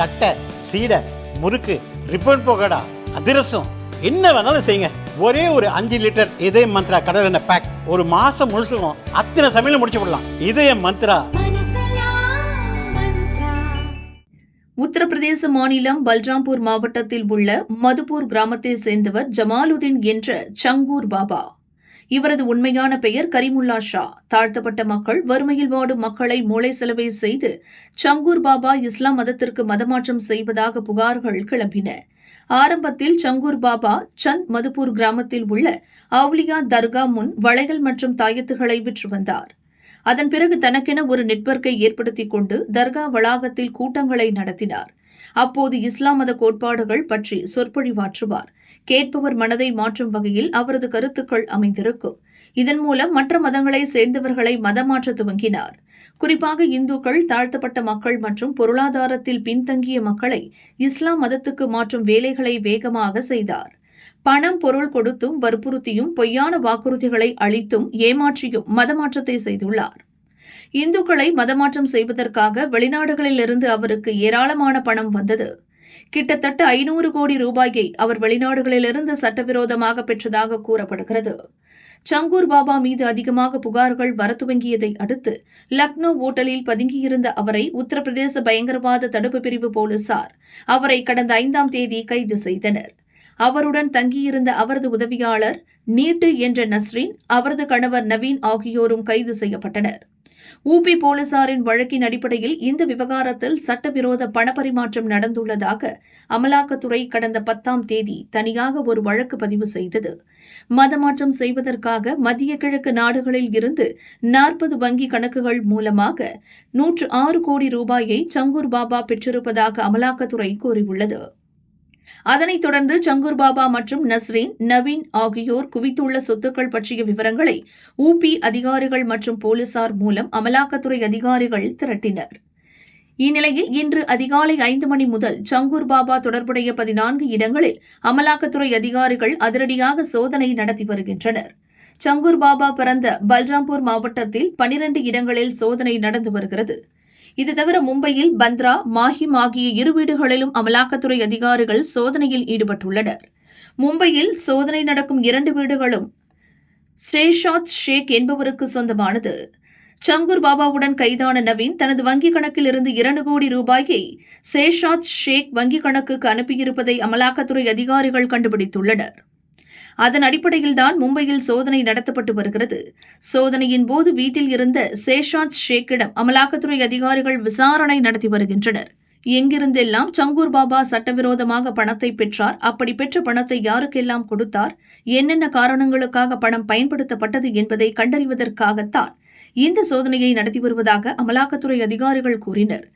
தட்டை சீடை முறுக்கு ரிப்பன் போகடா அதிரசம் என்ன வேணாலும் செய்யுங்க. ஒரே ஒரு அஞ்சு லிட்டர் இதய மந்த்ரா கடல் எண்ணெய் பேக் ஒரு மாசம் முழுசுக்கும் அத்தனை சமையல் முடிச்சு விடலாம் இதய மந்த்ரா. உத்தரப்பிரதேச மாநிலம் பல்ராம்பூர் மாவட்டத்தில் உள்ள மதுப்பூர் கிராமத்தை சேர்ந்தவர் ஜமாலுதீன் என்ற சங்கூர் பாபா. இவரது உண்மையான பெயர் கரிமுல்லா ஷா. தாழ்த்தப்பட்ட மக்கள் வறுமையில் வாடும் மக்களை மூளை செலவை செய்து சங்கூர் பாபா இஸ்லாம் மதத்திற்கு மதமாற்றம் செய்வதாக புகார்கள் கிளம்பின. ஆரம்பத்தில் சங்கூர் பாபா சந்த் மதுபூர் கிராமத்தில் உள்ள அவுலியா தர்கா முன் வளையல் மற்றும் தாயத்துகளை விற்று வந்தார். அதன் பிறகு தனக்கென ஒரு நெட்வொர்க்கை ஏற்படுத்திக் கொண்டு தர்கா வளாகத்தில் கூட்டங்களை நடத்தினார். அப்போது இஸ்லாம் மத கோட்பாடுகள் பற்றி சொற்பொழிவாற்றுவார். கேட்பவர் மனதை மாற்றும் வகையில் அவரது கருத்துக்கள் அமைந்திருக்கும். இதன் மூலம் மற்ற மதங்களை சேர்ந்தவர்களை மதமாற்ற துவங்கினார். குறிப்பாக இந்துக்கள் தாழ்த்தப்பட்ட மக்கள் மற்றும் பொருளாதாரத்தில் பின்தங்கிய மக்களை இஸ்லாம் மதத்துக்கு மாற்றும் வேலைகளை வேகமாக செய்தார். பணம் பொருள் கொடுத்தும் வற்புறுத்தியும் பொய்யான வாக்குறுதிகளை அளித்தும் ஏமாற்றியும் மதமாற்றத்தை செய்துள்ளார். இந்துக்களை மதமாற்றம் செய்வதற்காக வெளிநாடுகளிலிருந்து அவருக்கு ஏராளமான பணம் வந்தது. கிட்டத்தட்ட ஐநூறு கோடி ரூபாயை அவர் வெளிநாடுகளிலிருந்து சட்டவிரோதமாக பெற்றதாக கூறப்படுகிறது. சங்கூர் பாபா மீது அதிகமாக புகார்கள் வர துவங்கியதை அடுத்து லக்னோ ஓட்டலில் பதுங்கியிருந்த அவரை உத்தரப்பிரதேச பயங்கரவாத தடுப்பு பிரிவு போலீசார் அவரை கடந்த ஐந்தாம் தேதி கைது செய்தனர். அவருடன் தங்கியிருந்த அவரது உதவியாளர் நீட்டு என்ற நஸ்ரீன் அவரது கணவர் நவீன் ஆகியோரும் கைது செய்யப்பட்டனர். ஊபி போலீசாரின் வழக்கின் அடிப்படையில் இந்த விவகாரத்தில் சட்டவிரோத பணப்பரிமாற்றம் நடந்துள்ளதாக அமலாக்கத்துறை கடந்த பத்தாம் தேதி தனியாக ஒரு வழக்கு பதிவு செய்தது. மதமாற்றம் செய்வதற்காக மத்திய கிழக்கு நாடுகளில் இருந்து நாற்பது வங்கி கணக்குகள் மூலமாக நூற்று ஆறு கோடி ரூபாயை சங்கூர் பாபா பெற்றிருப்பதாக அமலாக்கத்துறை கூறியுள்ளது. அதனைத் தொடர்ந்து சங்கூர் பாபா மற்றும் நஸ்ரீன் நவீன் ஆகியோர் குவித்துள்ள சொத்துக்கள் பற்றிய விவரங்களை ஊபி அதிகாரிகள் மற்றும் போலீசார் மூலம் அமலாக்கத்துறை அதிகாரிகள் திரட்டினர். இந்நிலையில் இன்று அதிகாலை ஐந்து மணி முதல் சங்கூர் பாபா தொடர்புடைய பதினான்கு இடங்களில் அமலாக்கத்துறை அதிகாரிகள் அதிரடியாக சோதனை நடத்தி வருகின்றனர். சங்கூர் பாபா பிறந்த பல்ராம்பூர் மாவட்டத்தில் பனிரண்டு இடங்களில் சோதனை நடந்து வருகிறது. இது தவிர மும்பையில் பந்த்ரா மாஹிம் ஆகிய இரு வீடுகளிலும் அமலாக்கத்துறை அதிகாரிகள் சோதனையில் ஈடுபட்டுள்ளனர். மும்பையில் சோதனை நடக்கும் இரண்டு வீடுகளும் ஸ்ரேஷாத் ஷேக் என்பவருக்கு சொந்தமானது. சங்கூர் பாபாவுடன் கைதான நவீன் தனது வங்கிக் கணக்கில் இருந்து இரண்டு கோடி ரூபாயை சேஷாத் ஷேக் வங்கிக் கணக்குக்கு அனுப்பியிருப்பதை அமலாக்கத்துறை அதிகாரிகள் கண்டுபிடித்துள்ளனர். அதன் அடிப்படையில்தான் மும்பையில் சோதனை நடத்தப்பட்டு வருகிறது. சோதனையின் போது வீட்டில் இருந்த சேஷாந்த் ஷேக்கிடம் அமலாக்கத்துறை அதிகாரிகள் விசாரணை நடத்தி வருகின்றனர். எங்கிருந்தெல்லாம் சங்கூர் பாபா சட்டவிரோதமாக பணத்தை பெற்றார் அப்படி பெற்ற பணத்தை யாருக்கெல்லாம் கொடுத்தார் என்னென்ன காரணங்களுக்காக பணம் பயன்படுத்தப்பட்டது என்பதை கண்டறிவதற்காகத்தான் இந்த சோதனையை நடத்தி வருவதாக அமலாக்கத்துறை அதிகாரிகள் கூறினர்.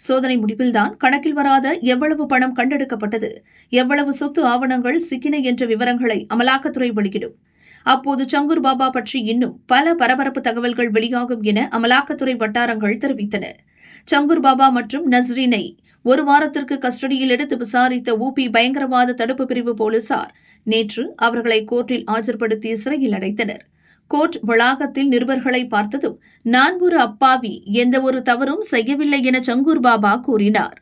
சோதனை முடிவில்தான் கணக்கில் வராத எவ்வளவு பணம் கண்டெடுக்கப்பட்டது எவ்வளவு சொத்து ஆவணங்கள் சிக்கின என்ற விவரங்களை அமலாக்கத்துறை வெளியிடும். அப்போது சங்கூர் பாபா பற்றி இன்னும் பல பரபரப்பு தகவல்கள் வெளியாகும் என அமலாக்கத்துறை வட்டாரங்கள் தெரிவித்தன. சங்கூர் பாபா மற்றும் நஸ்ரீனை ஒரு வாரத்திற்கு கஸ்டடியில் எடுத்து விசாரித்த ஊபி பயங்கரவாத தடுப்பு பிரிவு போலீசார் நேற்று அவர்களை கோர்ட்டில் ஆஜர்படுத்தி சிறையில் அடைத்தனர். கோர்ட் வளாகத்தில் நிருபர்களை பார்த்ததும் நான் ஒரு அப்பாவி எந்த ஒரு தவறும் செய்யவில்லை என சங்கூர் பாபா கூறினார்.